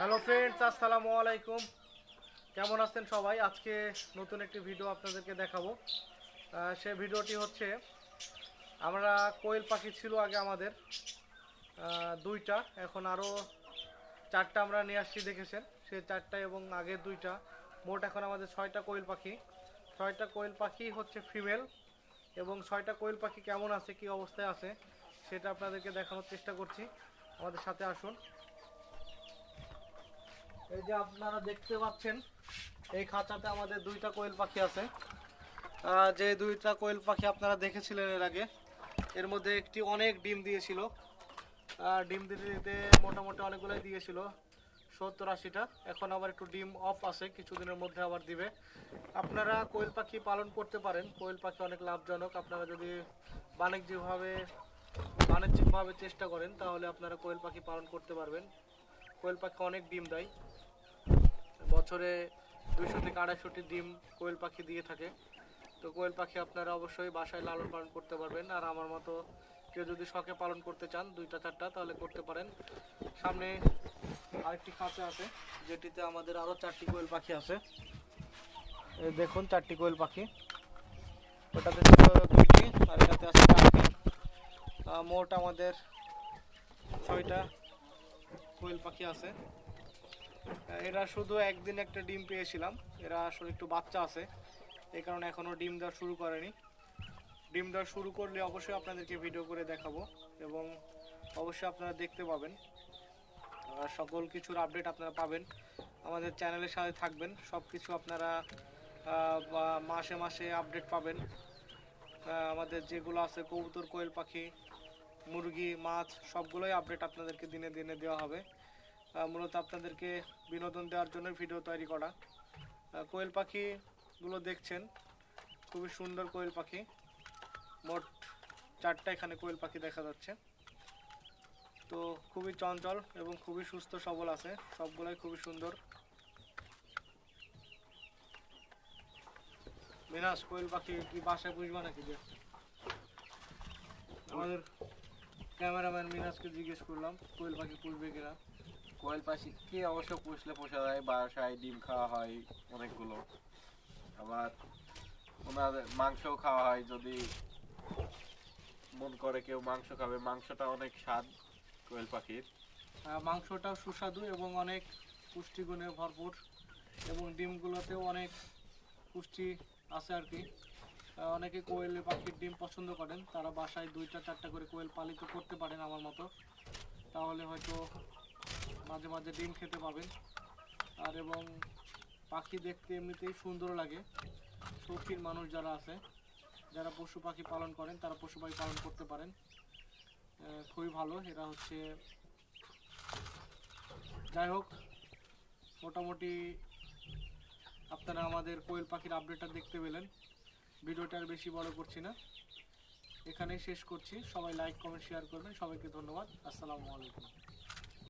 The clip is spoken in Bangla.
হ্যালো ফ্রেন্ডস আসসালামু আলাইকুম। কেমন আছেন সবাই? আজকে নতুন একটি ভিডিও আপনাদেরকে দেখাবো। সে ভিডিওটি হচ্ছে, আমরা কোয়েল পাখি ছিল আগে আমাদের। দুইটা, এখন আরও চারটা আমরা নিয়ে আসছি, দেখেছেন? সে চারটা এবং আগের দুইটা। মোট এখন আমাদের ছয়টা কোয়েল পাখি। ছয়টা কোয়েল পাখি হচ্ছে ফিমেল এবং ছয়টা কোয়েল পাখি কেমন আছে, কি অবস্থায় আছে, সেটা আপনাদেরকে দেখানোর চেষ্টা করছি। আমাদের সাথে আসুন। এই যে আপনারা দেখতে পাচ্ছেন, এই খাঁচাতে আমাদের দুইটা কোয়েল পাখি আছে। যে দুইটা কোয়েল পাখি আপনারা দেখেছিলেন এর আগে, এর মধ্যে একটি অনেক ডিম দিয়েছিল। ডিম দিতে দিতে মোটামুটি অনেকগুলোই দিয়েছিল, সত্তর আশিটা। এখন আবার একটু ডিম অফ আছে, কিছুদিনের মধ্যে আবার দিবে। আপনারা কোয়েল পাখি পালন করতে পারেন। কোয়েল পাখি অনেক লাভজনক। আপনারা যদি বাণিজ্যিকভাবে বাণিজ্যিকভাবে চেষ্টা করেন, তাহলে আপনারা কোয়েল পাখি পালন করতে পারবেন। কোয়েল পাখি অনেক ডিম দেয়। বছরে দুইশো থেকে আড়াইশোটি ডিম কোয়েল পাখি দিয়ে থাকে। তো কোয়েল পাখি আপনারা অবশ্যই বাসায় লালন পালন করতে পারবেন। আর আমার মতো কেউ যদি শখে পালন করতে চান, দুইটা, চারটা, তাহলে করতে পারেন। সামনে আরেকটি খাঁচা আছে, যেটিতে আমাদের আরও চারটি কোয়েল পাখি আছে। দেখুন চারটি কোয়েল পাখি। ওটাতে দুইটি, আর এটাতে আছে মোট আমাদের ছয়টা কোয়েল পাখি আছে। এরা শুধু একদিন একটা ডিম পেয়েছিলাম। এরা আসলে একটু বাচ্চা আছে। এই কারণে এখনও ডিম দেওয়া শুরু করেনি। ডিম দেওয়া শুরু করলে অবশ্যই আপনাদেরকে ভিডিও করে দেখাবো এবং অবশ্যই আপনারা দেখতে পাবেন। সকল কিছুর আপডেট আপনারা পাবেন। আমাদের চ্যানেলের সাথে থাকবেন। সব কিছু আপনারা মাসে মাসে আপডেট পাবেন। আমাদের যেগুলো আছে কবুতর, কোয়েল পাখি মুরগি, মাছ সবগুলোই আপডেট আপনাদেরকে দিনে দিনে দেওয়া হবে। মূলত আপনাদেরকে বিনোদন দেওয়ার জন্য ভিডিও তৈরি করা। কোয়েল পাখিগুলো দেখছেন, খুবই সুন্দর কোয়েল পাখি। মোট চারটা এখানে কোয়েল পাখি দেখা যাচ্ছে। তো খুবই চঞ্চল এবং খুবই সুস্থ সবল আছে, সবগুলাই খুবই সুন্দর। মিনাস, কোয়েল পাখি কি বাসায় পুষবা নাকি আমাদের ক্যামেরাম্যান মিনাসকে জিজ্ঞেস করলাম, কোয়েল পাখি পুষবে কিনা? কোয়েল পাখিকে অবশ্য পুষলে পোষা যায়? বাসায় ডিম খাওয়া হয় অনেকগুলো। আবার ওনাদের মাংসও খাওয়া হয় যদি মন করে কেউ মাংস খাবে। মাংসটা অনেক স্বাদ কোয়েল পাখির। মাংসটাও সুস্বাদু এবং অনেক পুষ্টিগুণে ভরপুর এবং ডিমগুলোতেও অনেক পুষ্টি আছে আর কি। অনেকে কোয়েল পাখির ডিম পছন্দ করেন। তারা বাসায় দুইটা, চারটা করে কোয়েল পালিত করতে পারেন আমার মতো। তাহলে হয়তো মাঝে মাঝে ডিম খেতে পাবেন। আর এবং পাখি দেখতে এমনিতেই সুন্দর লাগে। শৌখিন মানুষ যারা আছে, যারা পশু পাখি পালন করেন, তারা পশু পাখি পালন করতে পারেন। খুবই ভালো। এরা হচ্ছে যাই হোক, মোটামুটি আপনারা আমাদের কোয়েল পাখির আপডেটটা দেখতে পেলেন। ভিডিওটা আর বেশি বড় করছি না। এখানেই শেষ করছি। সবাই লাইক কমেন্ট শেয়ার করবেন। সবাইকে ধন্যবাদ। আসসালামু আলাইকুম।